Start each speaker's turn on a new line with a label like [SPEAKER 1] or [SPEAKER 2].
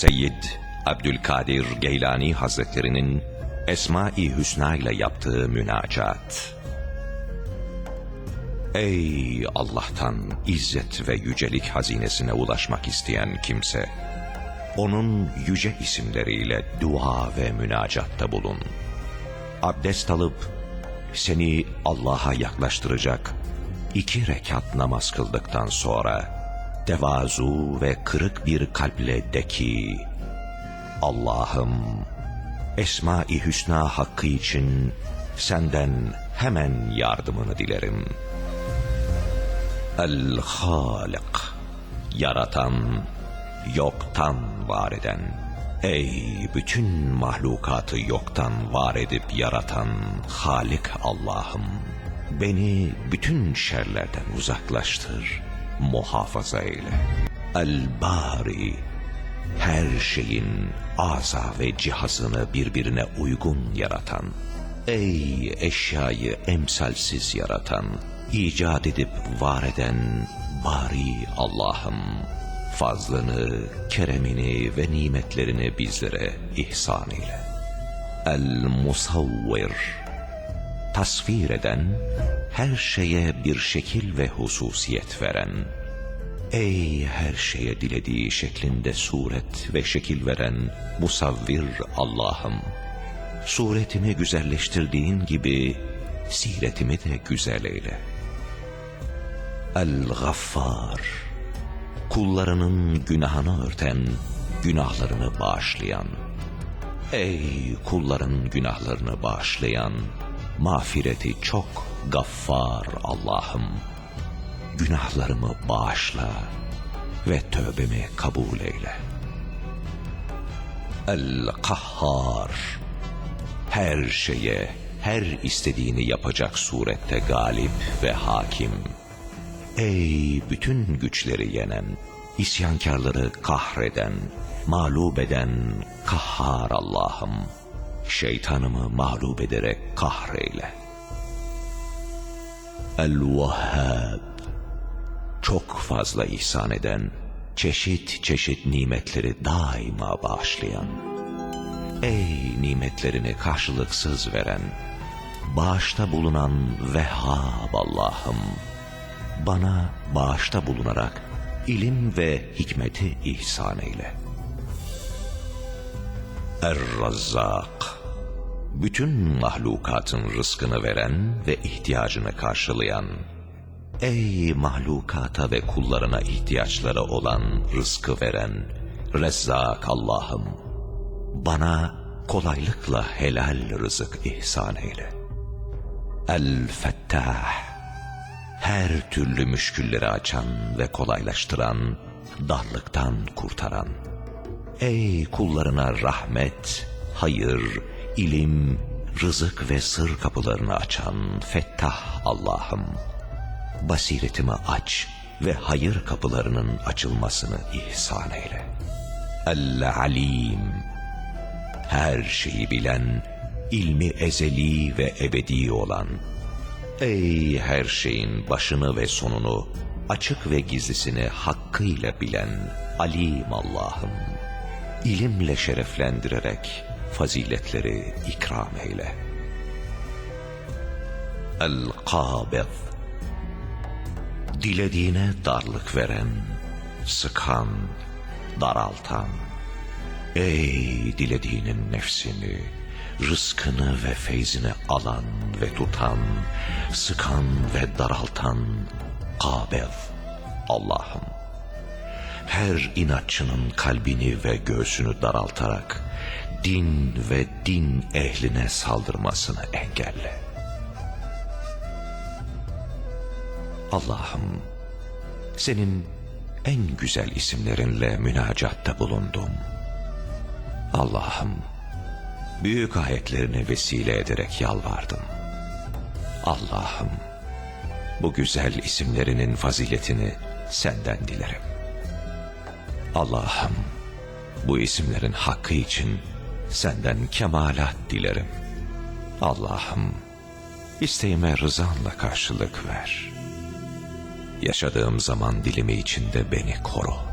[SPEAKER 1] Seyyid Abdülkadir Geylani Hazretlerinin Esma-i Hüsna ile yaptığı münacat. Ey Allah'tan izzet ve yücelik hazinesine ulaşmak isteyen kimse, onun yüce isimleriyle dua ve münacatta bulun. Abdest alıp seni Allah'a yaklaştıracak iki rekat namaz kıldıktan sonra tevazu ve kırık bir kalple de ki Allah'ım Esma-i Hüsna hakkı için senden hemen yardımını dilerim. El-Halik Yaratan, yoktan var eden, ey bütün mahlukatı yoktan var edip yaratan Halik Allah'ım, beni bütün şerlerden uzaklaştır, muhafaza eyle. El-Bari, her şeyin aza ve cihazını birbirine uygun yaratan, ey eşyayı emsalsiz yaratan, icat edip var eden bari Allah'ım, fazlını, keremini ve nimetlerini bizlere ihsan eyle. El-Musavvir, tasvir eden, her şeye bir şekil ve hususiyet veren, Ey her şeye dilediği şeklinde suret ve şekil veren musavvir Allah'ım! Suretimi güzelleştirdiğin gibi siretimi de güzel eyle. El-Gaffar Kullarının günahını örten, günahlarını bağışlayan. Ey kulların günahlarını bağışlayan, mağfireti çok gaffar Allah'ım! günahlarımı bağışla ve tövbemi kabul eyle. El-Kahhar her şeye, her istediğini yapacak surette galip ve hakim. Ey bütün güçleri yenen, isyankarları kahreden, mağlup eden kahhar Allah'ım, şeytanımı mağlup ederek kahreyle. El-Vahhab çok fazla ihsan eden, çeşit çeşit nimetleri daima bağışlayan, ey nimetlerini karşılıksız veren, bağışta bulunan Vehhab Allah'ım, bana bağışta bulunarak ilim ve hikmeti ihsan eyle. Er-Razzak, bütün mahlukatın rızkını veren ve ihtiyacını karşılayan, Ey mahlukata ve kullarına ihtiyaçları olan rızkı veren Rezzak Allah'ım, bana kolaylıkla helal rızık ihsan eyle. El-Fettah, her türlü müşkülleri açan ve kolaylaştıran, darlıktan kurtaran. Ey kullarına rahmet, hayır, ilim, rızık ve sır kapılarını açan Fettah Allah'ım, basiretimi aç ve hayır kapılarının açılmasını ihsan eyle. El-Alim, her şeyi bilen, ilmi ezeli ve ebedi olan, ey her şeyin başını ve sonunu, açık ve gizlisini hakkıyla bilen Alim Allah'ım, ilimle şereflendirerek faziletleri ikram eyle. El-Kabid, dilediğine darlık veren, sıkan, daraltan, ey dilediğinin nefsini, rızkını ve feyzini alan ve tutan, sıkan ve daraltan, kabel, Allah'ım. Her inatçının kalbini ve göğsünü daraltarak, din ve din ehline saldırmasını engelle. Allah'ım, senin en güzel isimlerinle münacatta bulundum. Allah'ım, büyük ayetlerini vesile ederek yalvardım. Allah'ım, bu güzel isimlerinin faziletini senden dilerim. Allah'ım, bu isimlerin hakkı için senden kemalat dilerim. Allah'ım, isteğime rızanla karşılık ver.'' Yaşadığım zaman dilimi içinde beni koru.